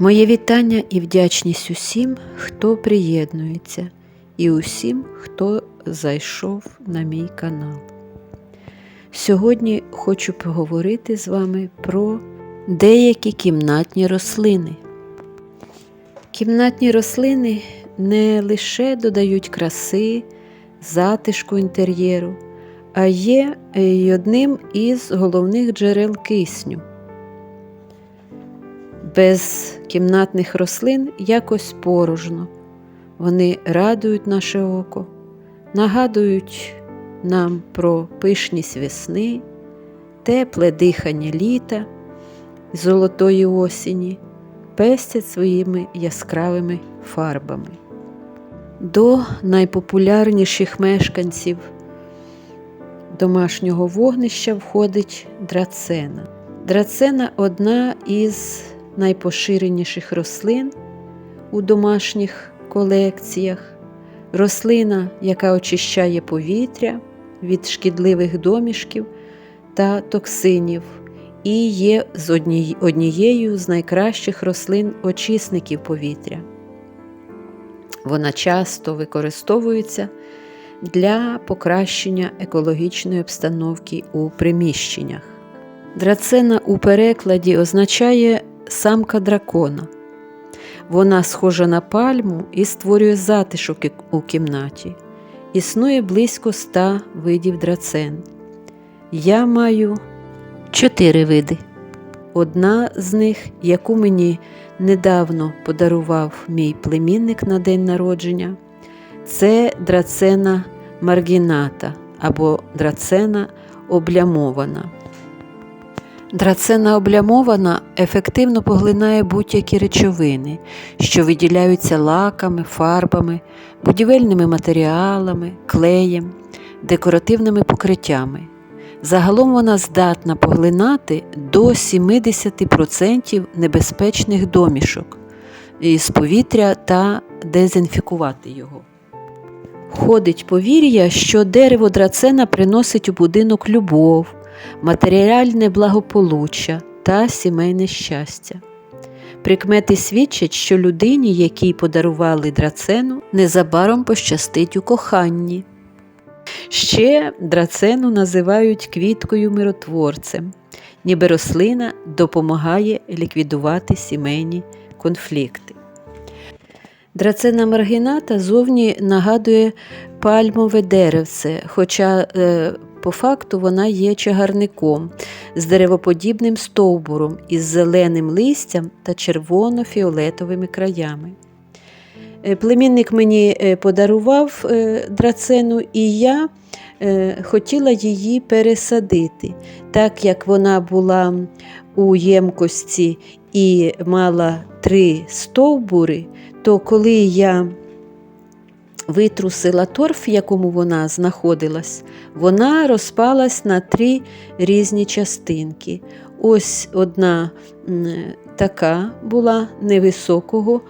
Моє вітання і вдячність усім, хто приєднується, і усім, хто зайшов на мій канал. Сьогодні хочу поговорити з вами про деякі кімнатні рослини. Кімнатні рослини не лише додають краси, затишку інтер'єру, а є й одним із головних джерел кисню. Без кімнатних рослин якось порожно. Вони радують наше око, нагадують нам про пишність весни, тепле дихання літа, золотої осені, пестять своїми яскравими фарбами. До найпопулярніших мешканців домашнього вогнища входить драцена. Драцена одна із найпоширеніших рослин у домашніх колекціях, рослина, яка очищає повітря від шкідливих домішків та токсинів, і є з однією з найкращих рослин-очисників повітря. Вона часто використовується для покращення екологічної обстановки у приміщеннях. Драцена у перекладі означає самка дракона. Вона схожа на пальму і створює затишок у кімнаті. Існує близько ста видів драцен. Я маю чотири види. Одна з них, яку мені недавно подарував мій племінник на день народження, це драцена маргіната або драцена облямована. Драцена облямована ефективно поглинає будь-які речовини, що виділяються лаками, фарбами, будівельними матеріалами, клеєм, декоративними покриттями. Загалом вона здатна поглинати до 70% небезпечних домішок з повітря та дезінфікувати його. Ходить повір'я, що дерево драцена приносить у будинок любов матеріальне благополуччя та сімейне щастя. Прикмети свідчать, що людині, якій подарували драцену, незабаром пощастить у коханні. Ще драцену називають квіткою миротворцем, ніби рослина допомагає ліквідувати сімейні конфлікти. Драцена маргіната зовні нагадує пальмове деревце, хоча е, по факту вона є чагарником з деревоподібним стовбуром із зеленим листям та червоно-фіолетовими краями. Е, племінник мені е, подарував е, драцену, і я хотіла її пересадити, так як вона була у ємкості і мала три стовбури, то коли я витрусила торф, в якому вона знаходилась, вона розпалась на три різні частинки. Ось одна така була невисокого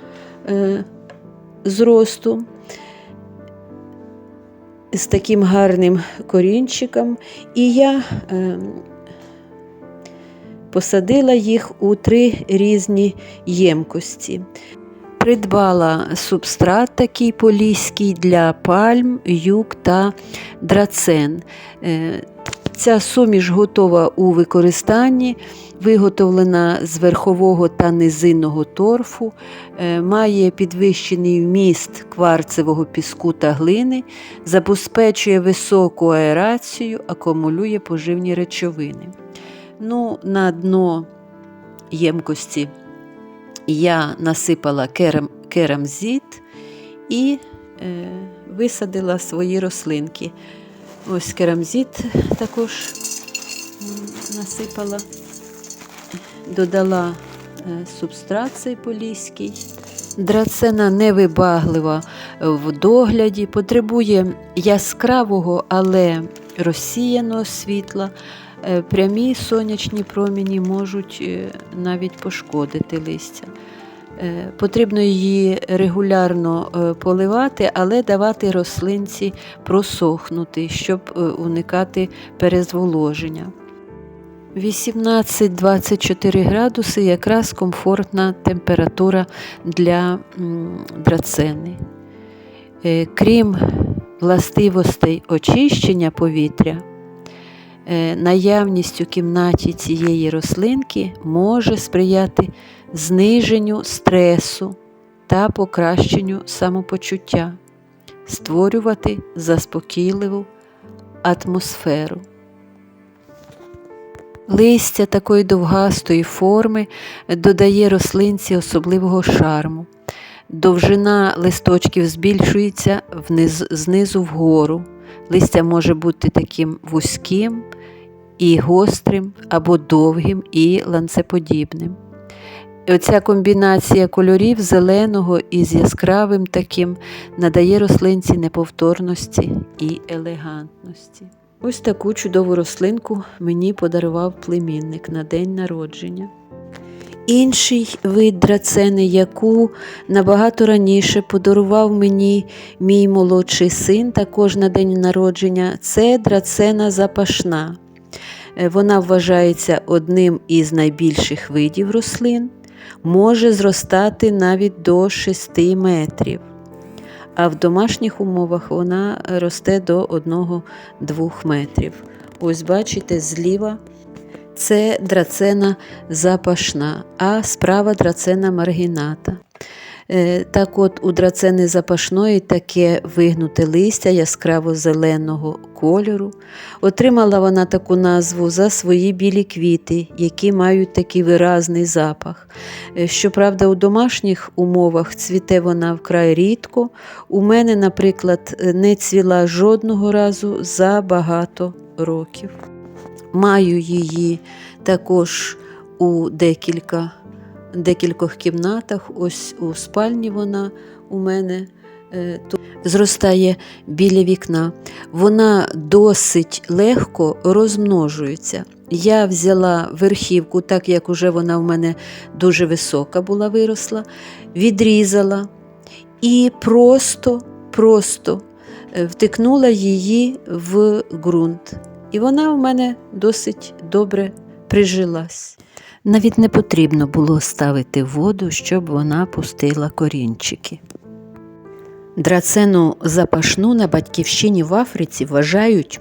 е, зросту. З таким гарним корінчиком, і я е, посадила їх у три різні ємкості. Придбала субстрат такий поліський для пальм, юк та драцен. Е, ця суміш готова у використанні, виготовлена з верхового та низинного торфу, е, має підвищений вміст кварцевого піску та глини, забезпечує високу аерацію, акумулює поживні речовини. Ну, На дно ємкості я насипала керам, керамзит і е, висадила свої рослинки. Ось керамзит також насипала, додала е, субстрат цей поліський. Драцена невибаглива в догляді, потребує яскравого, але розсіяного світла. Е, прямі сонячні проміні можуть е, навіть пошкодити листя. Е, потрібно її регулярно поливати, але давати рослинці просохнути, щоб уникати перезволоження. 18-24 градуси якраз комфортна температура для драцени. Крім властивостей очищення повітря, наявність у кімнаті цієї рослинки може сприяти зниженню стресу та покращенню самопочуття, створювати заспокійливу атмосферу. Листя такої довгастої форми додає рослинці особливого шарму. Довжина листочків збільшується вниз, знизу вгору. Листя може бути таким вузьким і гострим, або довгим і ланцеподібним. Оця комбінація кольорів зеленого із яскравим таким надає рослинці неповторності і елегантності. Ось таку чудову рослинку мені подарував племінник на день народження. Інший вид драцени, яку набагато раніше подарував мені мій молодший син, також на день народження, це драцена запашна. Е, Вона вважається одним із найбільших видів рослин, може зростати навіть до 6 метрів. А в домашніх умовах вона росте до 1-2 метрів. Ось бачите, зліва це драцена запашна, а справа драцена маргіната. Е, Так от у драцени запашної таке вигнуте листя яскраво-зеленого кольору. Отримала вона таку назву за свої білі квіти, які мають такий виразний запах. Е, Щоправда, у домашніх умовах цвіте вона вкрай рідко. У мене, наприклад, е, не цвіла жодного разу за багато років. Маю її також у декілька, декількох кімнатах. Ось у спальні вона у мене е, тут зростає біля вікна. Вона досить легко розмножується. Я взяла верхівку, так як уже вона в мене дуже висока була виросла, відрізала і просто, просто е, втикнула її в ґрунт. І вона в мене досить добре прижилась. Навіть не потрібно було ставити воду, щоб вона пустила корінчики. Драцену запашну на батьківщині в Африці вважають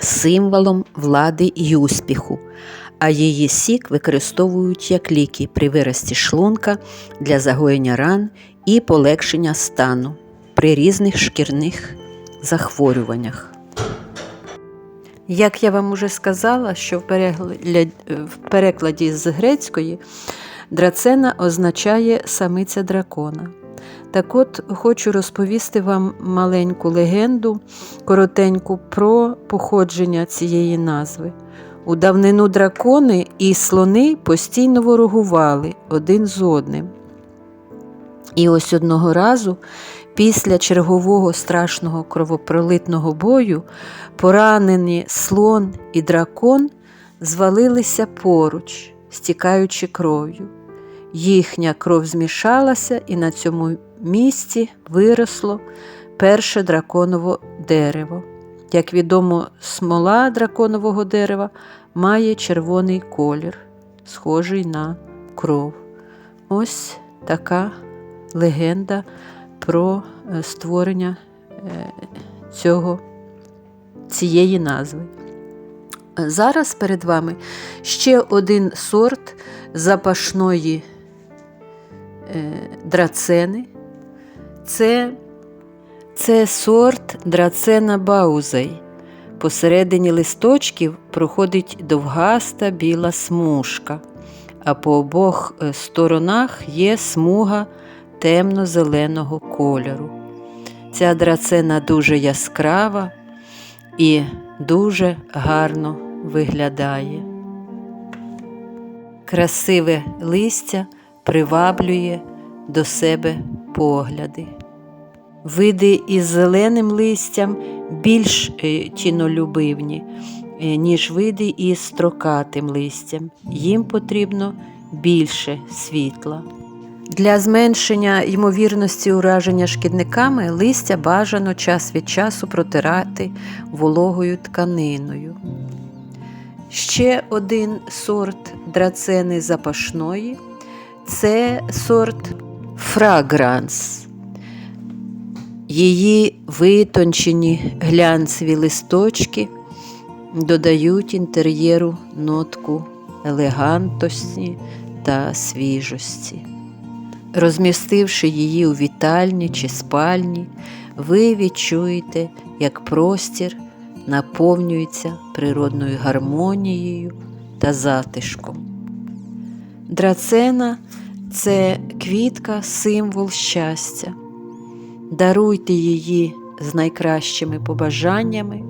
символом влади і успіху, а її сік використовують як ліки при вирості шлунка для загоєння ран і полегшення стану при різних шкірних захворюваннях. Як я вам уже сказала, що в перекладі, з грецької драцена означає самиця дракона. Так от хочу розповісти вам маленьку легенду, коротеньку про походження цієї назви. У давнину дракони і слони постійно ворогували один з одним. І ось одного разу, після чергового страшного кровопролитного бою, поранені слон і дракон звалилися поруч, стікаючи кров'ю. Їхня кров змішалася, і на цьому місці виросло перше драконово дерево. Як відомо, смола драконового дерева має червоний колір, схожий на кров. Ось така легенда про е, створення е, цього, цієї назви. Зараз перед вами ще один сорт запашної е, драцени. Це, це сорт драцена баузей. Посередині листочків проходить довгаста біла смужка, а по обох е, сторонах є смуга темно-зеленого кольору. Ця драцена дуже яскрава і дуже гарно виглядає. Красиве листя приваблює до себе погляди. Види із зеленим листям більш е, тінолюбивні, е, ніж види із строкатим листям. Їм потрібно більше світла. Для зменшення ймовірності ураження шкідниками листя бажано час від часу протирати вологою тканиною. Ще один сорт драцени запашної це сорт фрагранс. Її витончені глянцеві листочки додають інтер'єру нотку елегантності та свіжості. Розмістивши її у вітальні чи спальні, ви відчуєте, як простір наповнюється природною гармонією та затишком. Драцена це квітка, символ щастя. Даруйте її з найкращими побажаннями,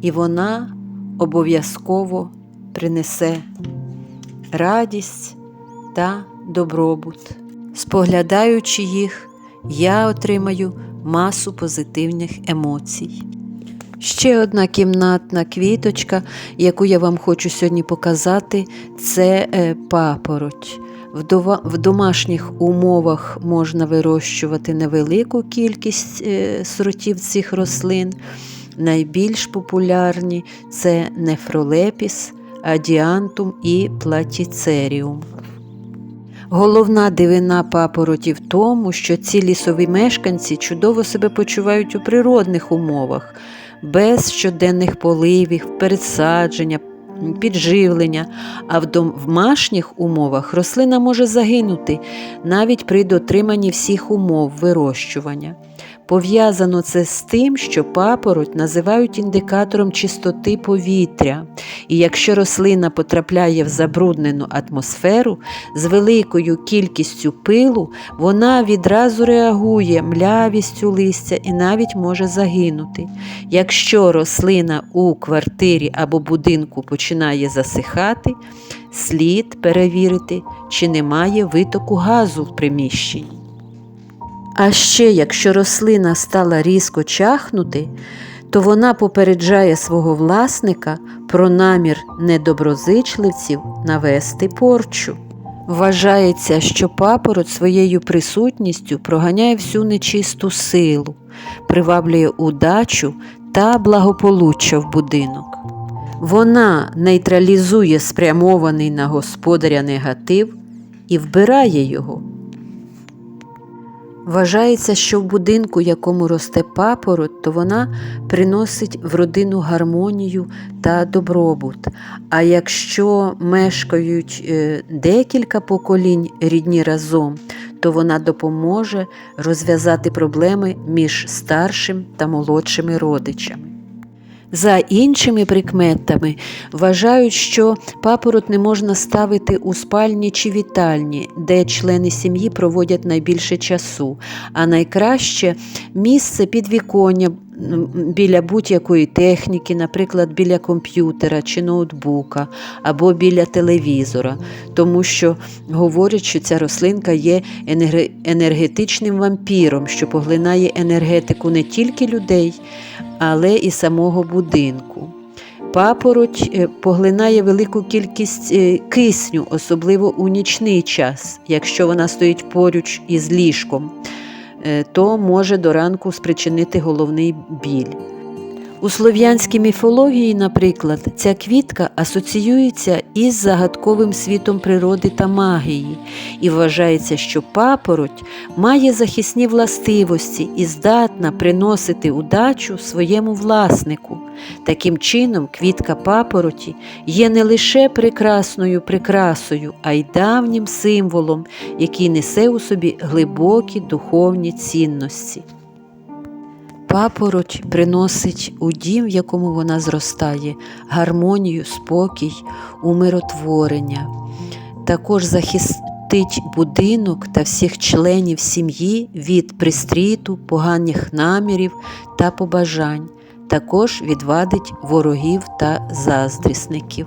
і вона обов'язково принесе радість та добробут. Споглядаючи їх, я отримаю масу позитивних емоцій. Ще одна кімнатна квіточка, яку я вам хочу сьогодні показати, це е, папороть. В домашніх умовах можна вирощувати невелику кількість е, сортів цих рослин. Найбільш популярні це нефролепіс, адіантум і платіцеріум. Головна дивина папороті в тому, що ці лісові мешканці чудово себе почувають у природних умовах, без щоденних поливів, пересадження, підживлення, а в домашніх умовах рослина може загинути навіть при дотриманні всіх умов вирощування. Пов'язано це з тим, що папороть називають індикатором чистоти повітря, і якщо рослина потрапляє в забруднену атмосферу з великою кількістю пилу, вона відразу реагує млявістю листя і навіть може загинути. Якщо рослина у квартирі або будинку починає засихати, слід перевірити, чи немає витоку газу в приміщенні. А ще, якщо рослина стала різко чахнути, то вона попереджає свого власника про намір недоброзичливців навести порчу. Вважається, що папороть своєю присутністю проганяє всю нечисту силу, приваблює удачу та благополуччя в будинок. Вона нейтралізує спрямований на господаря негатив і вбирає його. Вважається, що в будинку, якому росте папороть, то вона приносить в родину гармонію та добробут. А якщо мешкають е, декілька поколінь рідні разом, то вона допоможе розв'язати проблеми між старшим та молодшими родичами. За іншими прикметами вважають, що папороть не можна ставити у спальні чи вітальні, де члени сім'ї проводять найбільше часу, а найкраще місце підвіконня м, біля будь-якої техніки, наприклад, біля комп'ютера чи ноутбука або біля телевізора, тому що говорять, що ця рослинка є енергетичним вампіром, що поглинає енергетику не тільки людей, але і самого будинку. Папороть е, поглинає велику кількість е, кисню, особливо у нічний час. Якщо вона стоїть поруч із ліжком, е, то може до ранку спричинити головний біль. У слов'янській міфології, наприклад, ця квітка асоціюється із загадковим світом природи та магії, і вважається, що папороть має захисні властивості і здатна приносити удачу своєму власнику. Таким чином, квітка папороті є не лише прекрасною прикрасою, а й давнім символом, який несе у собі глибокі духовні цінності. Папороть приносить у дім, в якому вона зростає, гармонію, спокій, умиротворення. Також захистить будинок та всіх членів сім'ї від пристріту, поганих намірів та побажань. Також відвадить ворогів та заздрісників.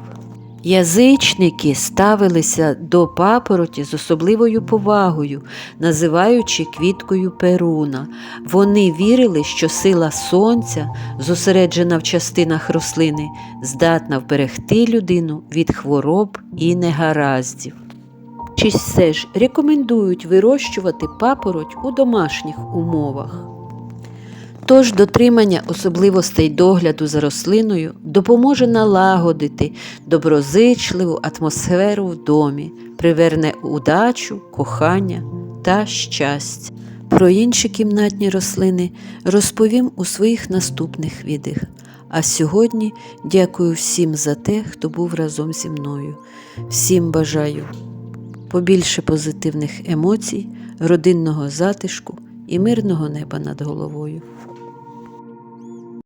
Язичники ставилися до папороті з особливою повагою, називаючи квіткою Перуна. Вони вірили, що сила сонця, зосереджена в частинах рослини, здатна вберегти людину від хвороб і негараздів. Чи все ж рекомендують вирощувати папороть у домашніх умовах. Тож дотримання особливостей догляду за рослиною допоможе налагодити доброзичливу атмосферу в домі, приверне удачу, кохання та щастя. Про інші кімнатні рослини розповім у своїх наступних відео. А сьогодні дякую всім за те, хто був разом зі мною. Всім бажаю побільше позитивних емоцій, родинного затишку і мирного неба над головою.